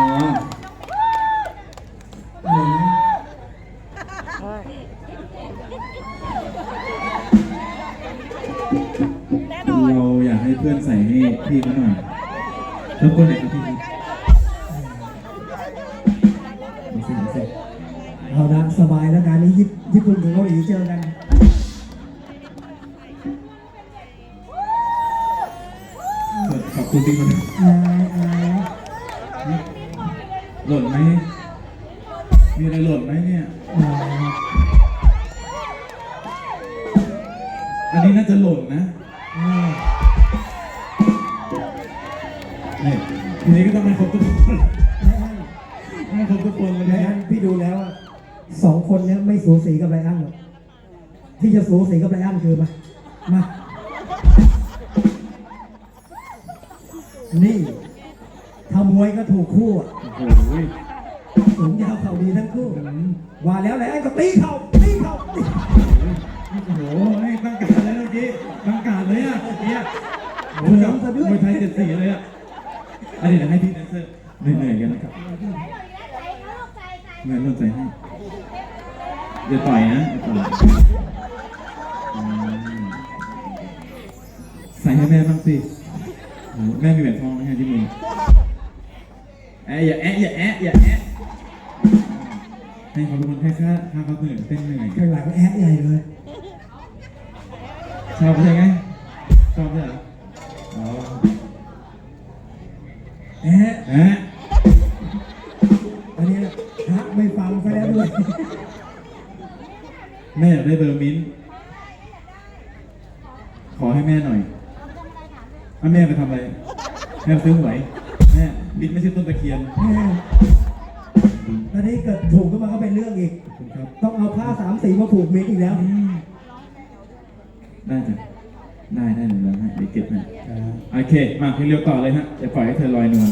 อ๋อหนึ่งแน่นอนเราอยากให้เพื่อนใส่ให้พี่เขาหน่อยแล้วคนไหนครับพี่มาสิมาสิเอาละสบายแล้วการนี้ญี่ญี่ปุ่นกับเกาหลีเจอกัน ขอบคุณพี่คนอะไรอะไร หล่นไหม มีอะไรหล่นไหมเนี่ยอ่าอันนี้น่าจะหล่นนะอ่านี่ทีนี้ก็ต้องมาครบทุกคนไม่อั้นมาครบทุกคนเลยไม่นะอั้นพี่ดูแล้วอะสองคนเนี้ยไม่สูสีกับไรอันหรอกที่จะสูสีกับไรอันคือมามา นี่ทำ มวยก็ถูกคู่อะโอ้โหสูงยาวเข่าดีทั้งคู่ ว่าแล้วไรอันก็ตีเข่าตีเข่าตีโอ้โหให้ตั้งการเลยเมื่อกี้ตั้งการเลยอะเมื่อกี้โอ้โหกับมวยไทยเจ็ดสีเลยอะอันนี้เดี๋ยวให้พี่แดนเซอร์เหนื่อยๆกันนะครับเงินร่วมใจให้อย่าต่อยนะอย่าต่อยอืมใส่ให้แม่บ้างสิโอ้โหแม่มีแหวนทองไหมฮะที่มือแอะอย่าแอะอย่าแอะอย่าแอะให้เขาเป็นคนให้ค่าค่าเขาเหนื่อยเต้นเหนื่อยข้างหลังแอะใหญ่เลยชอบใช่ไหมชอบใช่เหรออ๋อแอะแอะอันนี้พระไม่ฟังซะแล้วด้วยแม่อยากได้เบอร์มิ้นท์ขอให้แม่หน่อยเอาแม่ไปทำอะไรแม่ไปซื้อหวย แม่มิ้นท์ไม่ใช่ต้นตะเคียนแม่ตอนนี้เกิดถูกขึ้นมาก็เป็นเรื่องอีก ขอบคุณครับ ต้องเอาผ้าสามสีมาผูกมิดอีกแล้วได้จ้ะได้ได้หนึ่งแล้วให้เดี๋ยวเก็บให้โอเค มาเพลงเร็วต่อเลยฮะอย่าปล่อยให้เธอลอยนวล